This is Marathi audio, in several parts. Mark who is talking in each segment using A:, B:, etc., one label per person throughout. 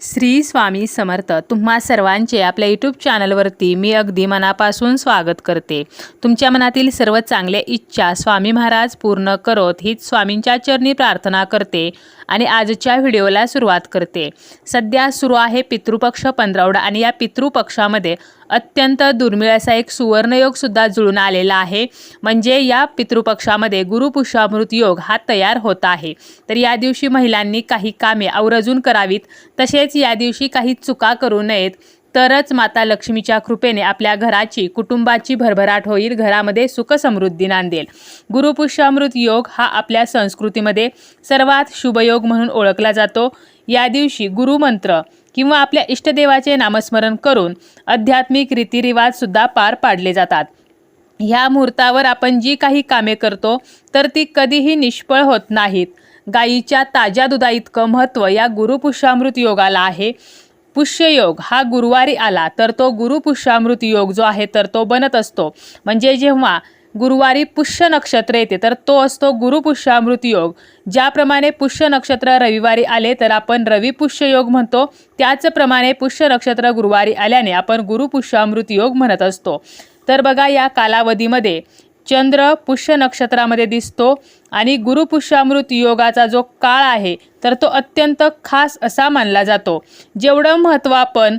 A: श्री स्वामी समर्थ. तुम्हा सर्वांचे आपल्या यूट्यूब चॅनलवरती मी अगदी मनापासून स्वागत करते. तुमच्या मनातील सर्व चांगल्या इच्छा स्वामी महाराज पूर्ण करोत हीच स्वामींच्या चरणी प्रार्थना करते आणि आजच्या व्हिडिओला सुरुवात करते. सध्या सुरू आहे पितृपक्ष पंधरावडा आणि या पितृपक्षामध्ये अत्यंत दुर्मिळ असा एक सुवर्णयोगसुद्धा जुळून आलेला आहे. म्हणजे या पितृपक्षामध्ये गुरुपुष्यामृत योग हा तयार होत आहे. तर या दिवशी महिलांनी काही कामे आवरजून करावीत. तसेच या दिवशी काही चुका करू नयेत. तरच माता लक्ष्मीच्या कृपेने आपल्या घराची कुटुंबाची भरभराट होईल. घरामध्ये सुखसमृद्धी नांदेल. गुरुपुष्यामृत योग हा आपल्या संस्कृतीमध्ये सर्वात शुभयोग म्हणून ओळखला जातो. या दिवशी गुरुमंत्र किंवा आपल्या इष्टदेवाचे नामस्मरण करून आध्यात्मिक रीतिरिवाजसुद्धा पार पाडले जातात. ह्या मुहूर्तावर आपण जी काही कामे करतो तर ती कधीही निष्फळ होत नाहीत. गायीच्या ताज्या दुधाइतकं महत्त्व या गुरुपुष्यामृत योगाला आहे. पुष्ययोग हा गुरुवारी आला तर तो गुरुपुष्यामृत योग जो आहे तर तो बनत असतो. म्हणजे जेव्हा गुरुवारी पुष्य नक्षत्र येते. तर तो असतो गुरुपुष्यामृत योग. ज्याप्रमाणे पुष्य नक्षत्र रविवारी आले तर आपण रवी पुष्य योग म्हणतो. त्याचप्रमाणे पुष्य नक्षत्र गुरुवारी आल्याने आपण गुरुपुष्यामृत योग म्हणत असतो. तर बघा या कालावधीमध्ये चंद्र पुष्य नक्षत्रामध्ये दिसतो आणि गुरुपुष्यामृत योगाचा जो काळ आहे तर तो अत्यंत खास असा मानला जातो. जेवढं महत्त्व आपण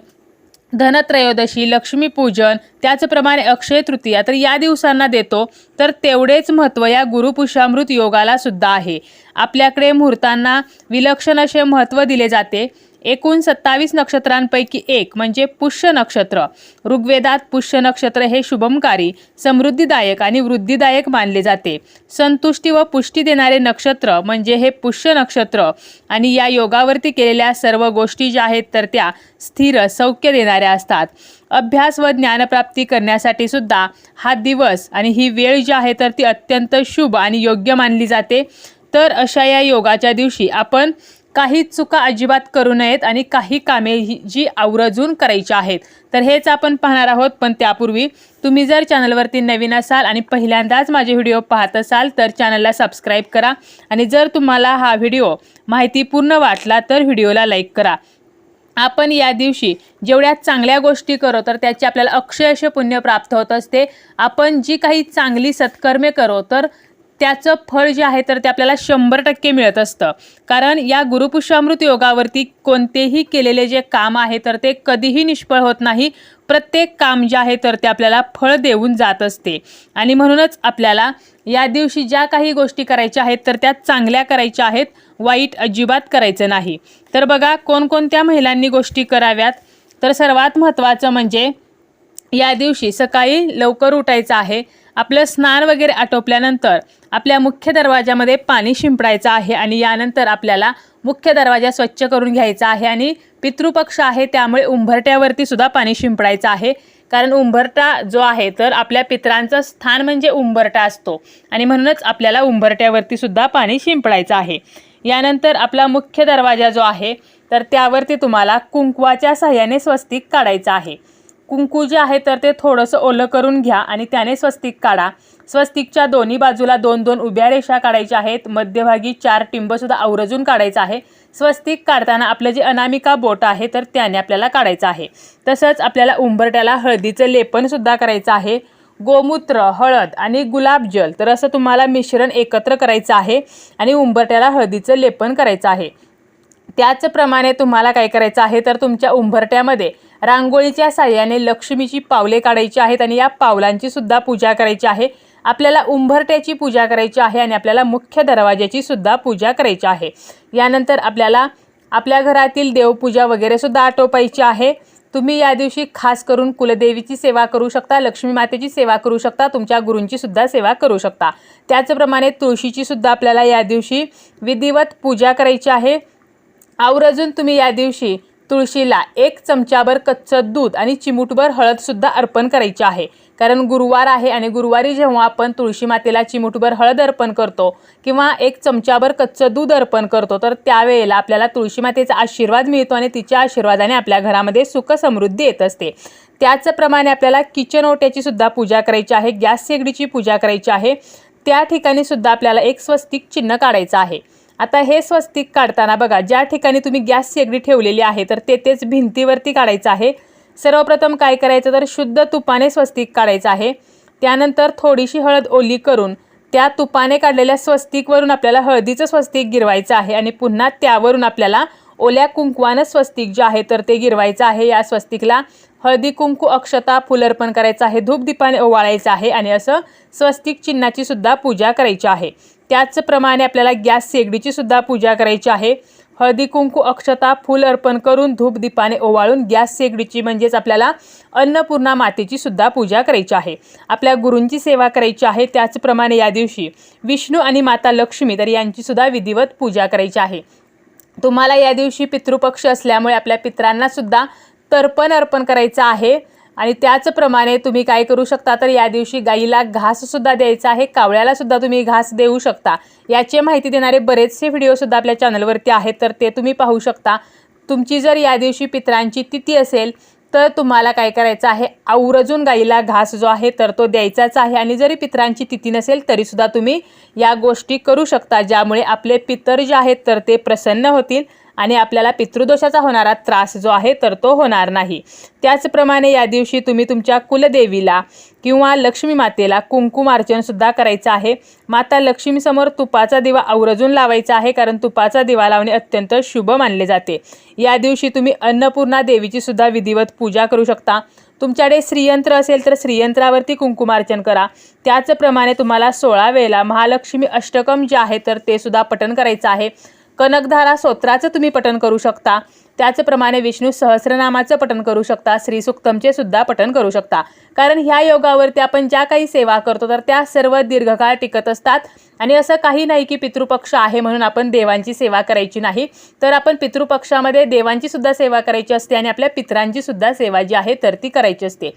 A: धनत्रयोदशी लक्ष्मीपूजन त्याचप्रमाणे अक्षय तृतीया तर या दिवसांना देतो. तर तेवढेच महत्त्व या गुरुपुषामृत योगाला सुद्धा आहे. आपल्याकडे मुहूर्तांना विलक्षण असे महत्त्व दिले जाते. एकूण सत्तावीस नक्षत्रांपैकी एक म्हणजे पुष्य नक्षत्र. ऋग्वेदात पुष्य नक्षत्र हे शुभमकारी समृद्धीदायक आणि वृद्धिदायक मानले जाते. संतुष्टी व पुष्टी देणारे नक्षत्र म्हणजे हे पुष्य नक्षत्र आणि या योगावरती केलेल्या सर्व गोष्टी ज्या आहेत तर त्या स्थिर सौख्य देणाऱ्या असतात. अभ्यास व ज्ञानप्राप्ती करण्यासाठी सुद्धा हा दिवस आणि ही वेळ जी आहे तर ती अत्यंत शुभ आणि योग्य मानली जाते. तर अशा या योगाच्या दिवशी आपण काही चुका अजिबात करू नयेत आणि काही कामे ही जी आवर्जून करायची आहेत. तर हेच आपण पाहणार आहोत. पण त्यापूर्वी तुम्ही जर चॅनलवरती नवीन असाल आणि पहिल्यांदाच माझे व्हिडिओ पाहत असाल तर चॅनलला सबस्क्राईब करा. आणि जर तुम्हाला हा व्हिडिओ माहितीपूर्ण वाटला तर व्हिडिओला लाईक करा. आपण या दिवशी जेवढ्या चांगल्या गोष्टी करो तर त्याचे आपल्याला अक्षयश पुण्य प्राप्त होत असते. आपण जी काही चांगली सत्कर्मे करो तर त्याचं फळ जे आहे तर ते आपल्याला शंभर टक्के मिळत असतं. कारण या गुरुपुष्यामृत योगावरती कोणतेही केलेले जे काम आहे तर ते कधीही निष्फळ होत नाही. प्रत्येक काम जे आहे तर ते आपल्याला फळ देऊन जात असते. आणि म्हणूनच आपल्याला या दिवशी ज्या काही गोष्टी करायच्या आहेत तर त्या चांगल्या करायच्या आहेत वाईट अजिबात करायचं नाही. तर बघा कोणकोणत्या महिलांनी गोष्टी कराव्यात. तर सर्वात महत्त्वाचं म्हणजे या दिवशी सकाळी लवकर उठायचं आहे. आपलं स्नान वगैरे आटोपल्यानंतर आपल्या मुख्य दरवाजामध्ये पाणी शिंपडायचं आहे आणि यानंतर आपल्याला मुख्य दरवाजा स्वच्छ करून घ्यायचा आहे आणि पितृपक्ष आहे त्यामुळे उंबरट्यावरती सुद्धा पाणी शिंपडायचं आहे. कारण उंबरटा जो आहे तर आपल्या पितरांचं स्थान म्हणजे उंबरटा असतो आणि म्हणूनच आपल्याला उंबरट्यावरती सुद्धा पाणी शिंपडायचं आहे. यानंतर आपला मुख्य दरवाजा जो आहे तर त्यावरती तुम्हाला कुंकवाच्या सहाय्याने स्वस्तिक काढायचं आहे. कुंकू जे आहे तर ते थोडंसं ओलं करून घ्या आणि त्याने स्वस्तिक काढा. स्वस्तिकच्या दोन्ही बाजूला दोन दोन उभ्या रेषा काढायच्या आहेत. मध्यभागी चार टिंबसुद्धा आवरजून काढायचं आहे. स्वस्तिक काढताना आपलं जे अनामिका बोट आहे तर त्याने आपल्याला काढायचं आहे. तसंच आपल्याला उंबरट्याला हळदीचं लेपनसुद्धा करायचं आहे. गोमूत्र हळद आणि गुलाबजल तर असं तुम्हाला मिश्रण एकत्र करायचं आहे आणि उंबरट्याला हळदीचं लेपन करायचं आहे. त्याचप्रमाणे तुम्हाला काय करायचं आहे तर तुमच्या उंबरट्यामध्ये रांगोळीच्या साह्याने लक्ष्मीची पावले काढायची आहेत आणि या पावलांची सुद्धा पूजा करायची आहे. आपल्याला उंबरट्याची पूजा करायची आहे आणि आपल्याला मुख्य दरवाज्याची सुद्धा पूजा करायची आहे. यानंतर आपल्याला आपल्या घरातील देवपूजा वगैरे सुद्धा आटोपायची आहे. तुम्ही या दिवशी खास करून कुलदेवीची सेवा करू शकता लक्ष्मी मातेची सेवा करू शकता तुमच्या गुरूंची सुद्धा सेवा करू शकता. त्याचप्रमाणे तुळशीची सुद्धा आपल्याला या दिवशी विधिवत पूजा करायची आहे. आवर्जून तुम्ही या दिवशी तुळशीला एक चमचाभर कच्चं दूध आणि चिमूटभर हळदसुद्धा अर्पण करायची आहे. कारण गुरुवार आहे आणि गुरुवारी जेव्हा आपण तुळशी मातेला चिमूटभर हळद अर्पण करतो किंवा एक चमचाभर कच्चं दूध अर्पण करतो तर त्यावेळेला आपल्याला तुळशी मातेचा आशीर्वाद मिळतो आणि तिच्या आशीर्वादाने आपल्या घरामध्ये सुख समृद्धी येत असते. त्याचप्रमाणे आपल्याला किचन ओट्याची सुद्धा पूजा करायची आहे गॅस शेगडीची पूजा करायची आहे. त्या ठिकाणी सुद्धा आपल्याला एक स्वस्तिक चिन्ह काढायचं आहे. आता हे स्वस्तिक काढताना बघा ज्या ठिकाणी तुम्ही गॅस शेगडी ठेवलेली आहे तर तेथेच भिंतीवरती काढायचं आहे. सर्वप्रथम काय करायचं तर शुद्ध तुपाने स्वस्तिक काढायचं आहे. त्यानंतर थोडीशी हळद ओली करून त्या तुपाने काढलेल्या स्वस्तिकवरून आपल्याला हळदीचं स्वस्तिक गिरवायचं आहे आणि पुन्हा त्यावरून आपल्याला ओल्या कुंकवानं स्वस्तिक जे आहे तर ते गिरवायचं आहे या स्वस्तिकला. हळदी कुंकू अक्षता फुल अर्पण करायचं आहे धूपदीपाने ओवाळायचं आहे आणि असं स्वस्तिक चिन्हाची सुद्धा पूजा करायची आहे. त्याचप्रमाणे आपल्याला गॅस शेगडीची सुद्धा पूजा करायची आहे. हळदी कुंकू अक्षता फुल अर्पण करून धूप दीपाने ओवाळून गॅस शेगडीची म्हणजेच आपल्याला अन्नपूर्णा मातेची सुद्धा पूजा करायची आहे. आपल्या गुरूंची सेवा करायची आहे. त्याचप्रमाणे या दिवशी विष्णू आणि माता लक्ष्मी तर यांची सुद्धा विधिवत पूजा करायची आहे. तुम्हाला या दिवशी पितृपक्ष असल्यामुळे आपल्या पित्रांना सुद्धा तर्पण अर्पण करायचं आहे. आणि त्याचप्रमाणे तुम्ही काय करू शकता तर या दिवशी गाईला घाससुद्धा द्यायचा आहे. कावळ्यालासुद्धा तुम्ही घास देऊ शकता. याची माहिती देणारे बरेचसे व्हिडिओसुद्धा आपल्या चॅनलवरती आहेत तर ते तुम्ही पाहू शकता. तुमची जर या दिवशी पित्रांची तिथी असेल तर तुम्हाला काय करायचं आहे आवर्जून गाईला घास जो आहे तर तो द्यायचाच आहे. आणि जरी पित्रांची तिथी नसेल तरीसुद्धा तुम्ही या गोष्टी करू शकता ज्यामुळे आपले पितर जे आहेत तर ते प्रसन्न होतील. आणि आपल्याला पितृदोषाचा होणारा त्रास जो आहे तर तो होणार नाही. त्याचप्रमाणे या दिवशी तुम्ही तुमच्या कुलदेवीला किंवा लक्ष्मी मातेला कुंकुमार्चनसुद्धा करायचं आहे. माता लक्ष्मीसमोर तुपाचा दिवा आवरजून लावायचा आहे कारण तुपाचा दिवा लावणे अत्यंत शुभ मानले जाते. या दिवशी तुम्ही अन्नपूर्णा देवीची सुद्धा विधिवत पूजा करू शकता. तुमच्याकडे श्रीयंत्र असेल तर श्रीयंत्रावरती कुंकुमार्चन करा. त्याचप्रमाणे तुम्हाला सोळा वेळेला महालक्ष्मी अष्टकम जे आहे तर ते सुद्धा पठण करायचं आहे. कनकधारा स्तोत्राचं तुम्ही पठन करू शकता. त्याचप्रमाणे विष्णू सहस्रनामाचं पठन करू शकता. श्रीसुक्तमचे सुद्धा पठन करू शकता. कारण ह्या योगावरती आपण ज्या काही सेवा करतो तर त्या सर्व दीर्घकाळ टिकत असतात. आणि असं काही नाही की पितृपक्ष आहे म्हणून आपण देवांची सेवा करायची नाही. तर आपण पितृपक्षामध्ये देवांची सुद्धा सेवा करायची असते आणि आपल्या पित्रांची सुद्धा सेवा जी आहे तर ती करायची असते.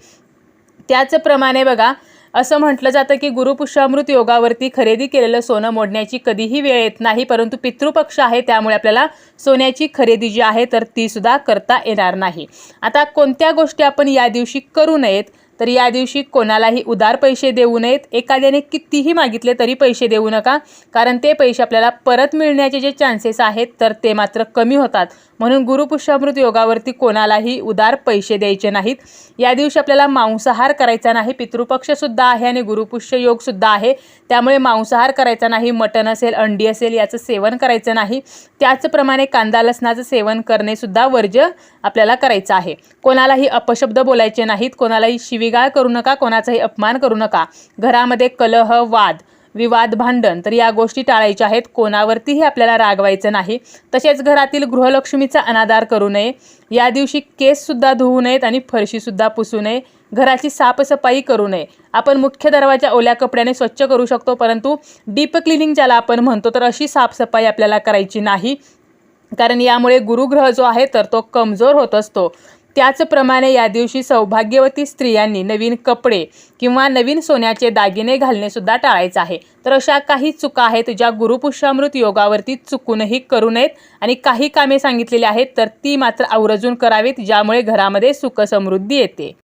A: त्याचप्रमाणे बघा असं म्हटलं जातं की गुरुपुष्यामृत योगावरती खरेदी केलेलं सोनं मोडण्याची कधीही वेळ येत नाही परंतु पितृपक्ष आहे त्यामुळे आपल्याला सोन्याची खरेदी जी आहे तर ती सुद्धा करता येणार नाही. आता कोणत्या गोष्टी आपण या दिवशी करू नयेत? तर या दिवशी कोणालाही उदार पैसे देऊ नयेत. एखाद्याने कितीही मागितले तरी पैसे देऊ नका. कारण ते पैसे आपल्याला परत मिळण्याचे जे चान्सेस आहेत तर ते मात्र कमी होतात. म्हणून गुरुपुष्यामृत योगावरती कोणालाही उदार पैसे द्यायचे नाहीत. या दिवशी आपल्याला मांसाहार करायचा नाही. पितृपक्षसुद्धा आहे आणि गुरुपुष्य योगसुद्धा आहे. त्यामुळे मांसाहार करायचा नाही मटण असेल अंडी असेल याचं सेवन करायचं नाही. त्याचप्रमाणे कांदा लसणाचं सेवन करणेसुद्धा वर्ज्य आपल्याला करायचं आहे. कोणालाही अपशब्द बोलायचे नाहीत. कोणालाही शिवीगाळ करू नका कोणाचाही अपमान करू नका. घरामध्ये कलह वाद विवाद भांडण तर या गोष्टी टाळायच्या आहेत. कोणावरतीही आपल्याला रागवायचं नाही. तसेच घरातील गृहलक्ष्मीचा अनादार करू नये. या दिवशी केससुद्धा धुवू नयेत आणि फरशीसुद्धा पुसू नये. घराची साफसफाई करू नये. आपण मुख्य दरवाजा ओल्या कपड्याने स्वच्छ करू शकतो परंतु डीप क्लिनिंग ज्याला आपण म्हणतो तर अशी साफसफाई आपल्याला करायची नाही. कारण यामुळे गुरुग्रह जो आहे तर तो कमजोर होत असतो. त्याचप्रमाणे या दिवशी सौभाग्यवती स्त्रियांनी नवीन कपडे किंवा नवीन सोन्याचे दागिने घालणे सुद्धा टाळायचं आहे. तर अशा काही चुका आहेत ज्या गुरुपुष्यामृत योगावरती चुकूनही करू नयेत आणि काही कामे सांगितलेली आहेत तर ती मात्र आवर्जून करावीत ज्यामुळे घरामध्ये सुखसमृद्धी येते.